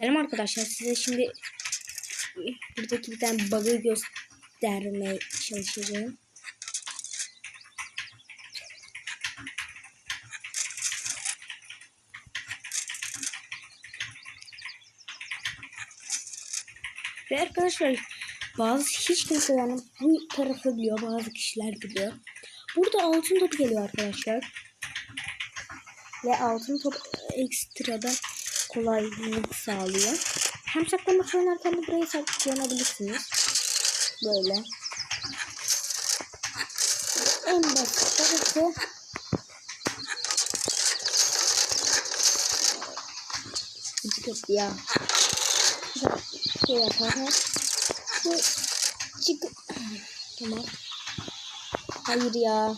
Selam arkadaşlar size şimdi buradaki bir tane bug'ı göstermeye çalışacağım. Ve arkadaşlar bazı hiç kimse yani bu tarafı biliyor bazı kişiler biliyor. Burada altın top geliyor arkadaşlar. Ve altın top ekstradan kolaylık sağlıyor. Hem saklamak oynarken de buraya saklanabilirsiniz. Böyle. En basit tarafı Çıkıp ya. Şey yapalım. Bu çık. Tamam. Hayır ya.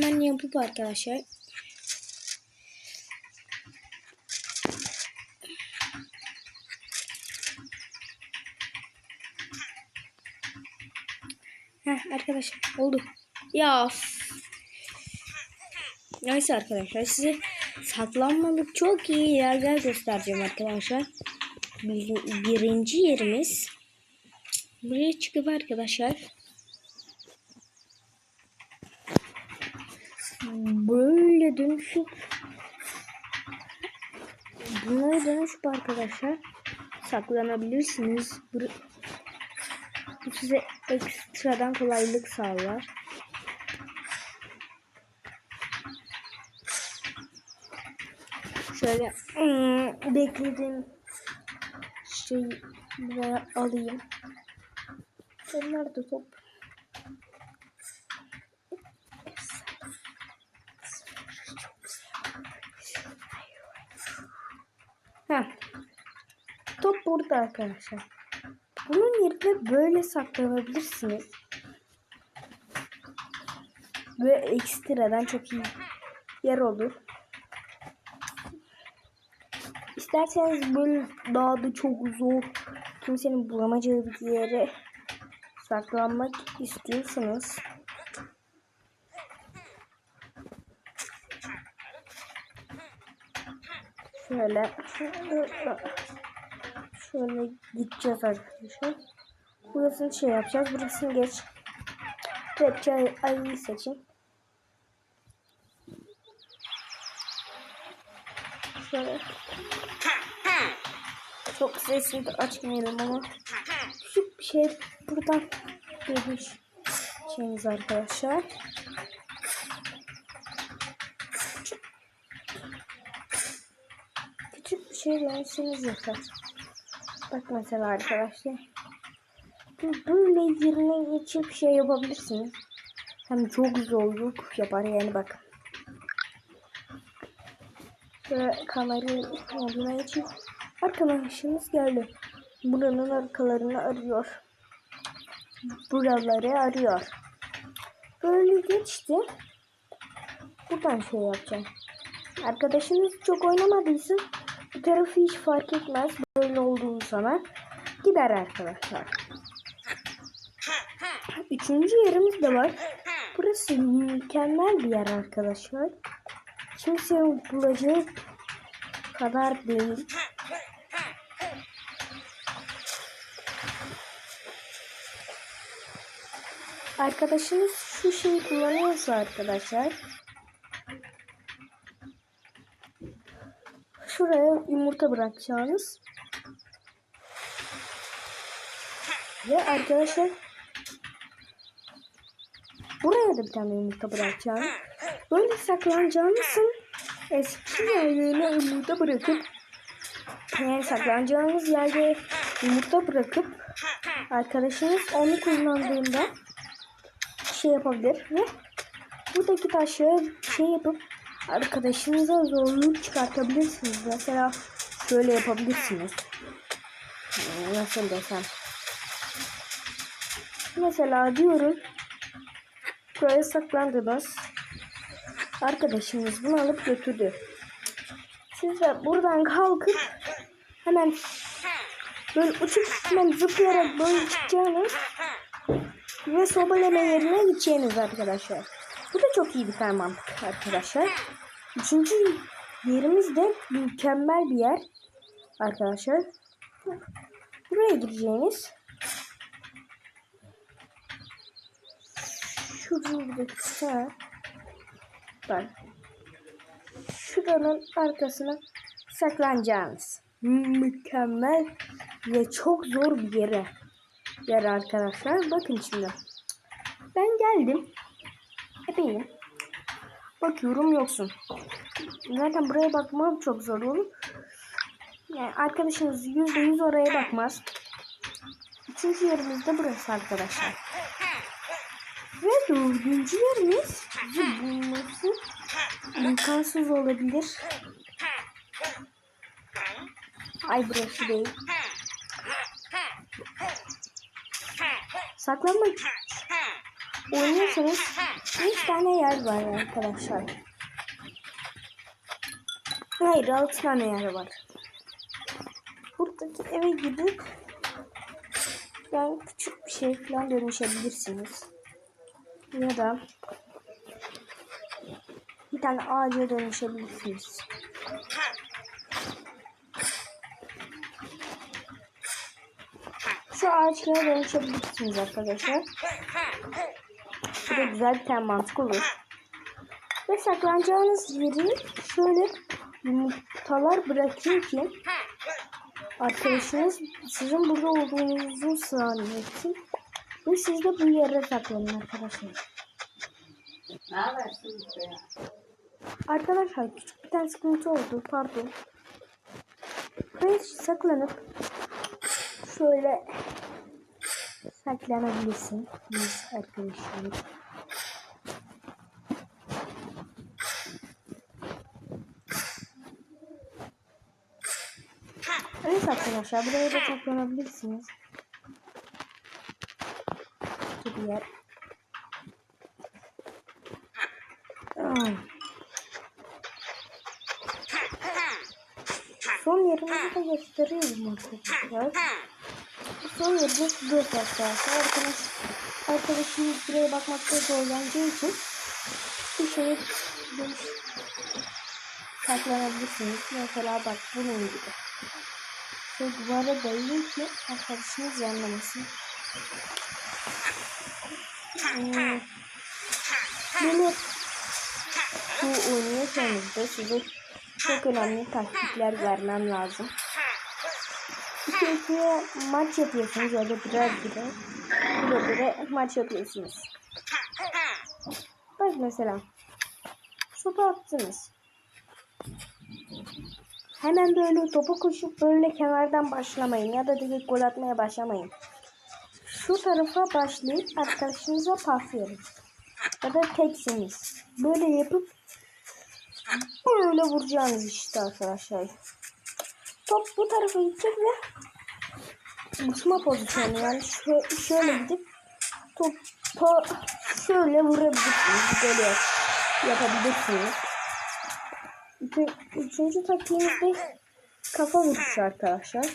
Hemen yapıp arkadaşlar. Heh arkadaşlar oldu. Ya. Neyse arkadaşlar size saklanmalık çok iyi yerler göstereceğim arkadaşlar. Bir- birinci yerimiz buraya çıkıp arkadaşlar böyle dönüşüp bunlara dönüşüp arkadaşlar saklanabilirsiniz. Bu, size ekstradan kolaylık sağlar. Şöyle hmm, beklediğim şeyi buraya alayım. Nerede top? Heh. Top burada arkadaşlar. Bunun yerine böyle saklanabilirsiniz. Ve ekstradan çok iyi yer olur. İsterseniz böyle daha da çok zor kimsenin bulamayacağı bir yere saklanmak istiyorsanız şöyle şöyle gideceğiz arkadaşlar. Burasını şey yapacağız. Burasını geç. Ay ayıyı seçin. Şöyle. Çok sesini de açmayalım ama küçük bir şey buradan girmiş şeyimiz arkadaşlar. Küçük, bir şey deneseniz yeter. Bak mesela arkadaşlar. Böyle yerine geçip şey yapabilirsiniz. Hem çok zorluk yapar yani bak. Şöyle kamerayı moduna geçip arkadaşımız geldi. Buranın arkalarını arıyor. Buraları arıyor. Böyle geçti. Buradan şey yapacağım. Arkadaşınız çok oynamadıysa bu tarafı hiç fark etmez. Böyle olduğu zaman gider arkadaşlar. Üçüncü yerimiz de var. Burası mükemmel bir yer arkadaşlar. Kimsenin bulacağı kadar değil. Arkadaşınız şu şeyi kullanıyorsa arkadaşlar şuraya yumurta bırakacağınız ve arkadaşlar buraya da bir tane yumurta bırakacağım. Böyle saklanacağınızın eski yerlerine yumurta bırakıp yani saklanacağınız yerde yumurta bırakıp arkadaşınız onu kullandığında şey yapabilir ve buradaki taşları şey yapıp arkadaşınıza zorluk çıkartabilirsiniz. Mesela şöyle yapabilirsiniz. Hmm, Nasıl desem. Mesela diyorum buraya saklandınız. Arkadaşınız bunu alıp götürdü. Siz de buradan kalkıp hemen böyle uçup hemen zıplayarak böyle çıkacaksınız. Ve sobalama yerine gideceğiniz arkadaşlar. Bu da çok iyi bir tane arkadaşlar. Üçüncü yerimiz de mükemmel bir yer arkadaşlar. Buraya gireceğiniz şuradaki bak şuranın arkasına saklanacağınız mükemmel ve çok zor bir yere yer arkadaşlar. Bakın şimdi. Ben geldim. Epeyim. Bakıyorum yoksun. Zaten buraya bakmam çok zor olur. Yani arkadaşınız yüzde yüz oraya bakmaz. Üçüncü yerimiz de burası arkadaşlar. Ve dördüncü yerimiz bulması imkansız olabilir. Ay burası değil. Saklanmak oynuyorsanız 5 tane yer var arkadaşlar. Hayır 6 tane yer var. Buradaki eve gidip yani küçük bir şey falan dönüşebilirsiniz. Ya da bir tane ağaca dönüşebilirsiniz. Şu ağaçlara dönüşebilirsiniz arkadaşlar. Bu da güzel bir tane mantık olur. Ve saklanacağınız yeri şöyle yumurtalar bırakın ki arkadaşınız sizin burada olduğunuzu zannetsin. Ve siz de bu yere saklanın arkadaşlar. Arkadaşlar küçük bir tane sıkıntı oldu. Pardon. Ve saklanıp şöyle saklanabilirsin. Arkadaşlar. Evet arkadaşlar buraya da saklanabilirsiniz. Bir yer. Ay. Son yerimizi de gösteriyorum arkadaşlar. Son yerimiz 4 arkadaşlar. Arkadaş, arkadaşımız buraya bakmakta zorlanacağı için bir dönüş saklanabilirsiniz. Mesela bak bunun gibi. Şu duvara dayayım ki arkadaşınız yanlamasın. Hmm. Bunu bu oynuyorsanız da size çok önemli taktikler vermem lazım. İkiye maç yapıyorsunuz ya da birer birer. Birer birer maç yapıyorsunuz. Bak mesela. Şutu attınız. Hemen böyle topu koşup böyle kenardan başlamayın ya da direkt gol atmaya başlamayın. Şu tarafa başlayıp arkadaşınıza pas verin. Ya da teksiniz. Böyle yapıp böyle vuracağınız işte arkadaşlar. Top bu tarafa gidecek ve uçma pozisyonu yani şö şöyle gidip topa şöyle vurabilirsiniz. Böyle yap yapabilirsiniz. Üçü, üçüncü taktiğimiz kafa vuruşu arkadaşlar.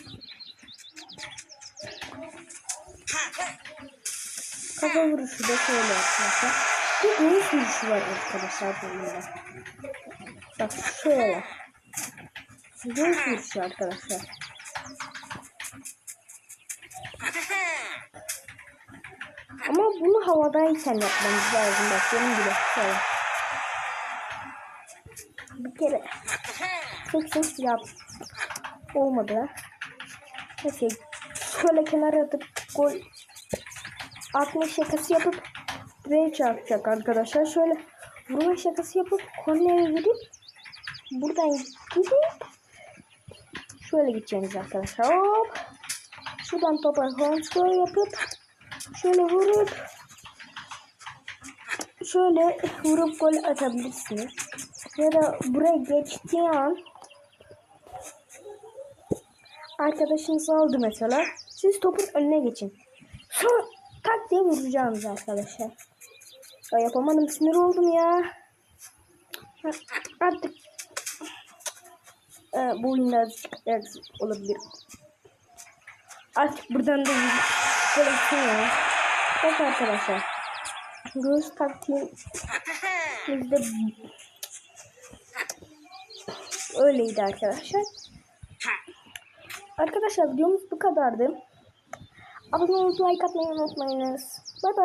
Kafa vuruşu da şöyle arkadaşlar. Bir göğüs vuruşu var arkadaşlar bununla. Bak şöyle. Göğüs vuruşu arkadaşlar. Ama bunu havadayken yapmamız lazım. Bak benim gibi. Şöyle. Bir kere çok ses yap. Olmadı. Neyse. Şöyle kenara atıp gol atma şakası yapıp buraya çarpacak arkadaşlar. Şöyle vurma şakası yapıp kornere gidip buradan gidip şöyle gideceğiniz arkadaşlar. Hop. Şuradan topa kontrol yapıp şöyle vurup şöyle vurup gol atabilirsiniz. Ya da buraya geçtiği an arkadaşınız aldı mesela. Siz topun önüne geçin. Sonra tak diye vuracağınız arkadaşlar. Ya yapamadım sinir oldum ya. Artık ee, bu oyunda olabilir. Artık buradan da böyle ya. Bak arkadaşlar. Göğüs taktiğim Bizde öyleydi arkadaşlar. Arkadaşlar videomuz bu kadardı. Abone olup like atmayı unutmayınız. Bay bay.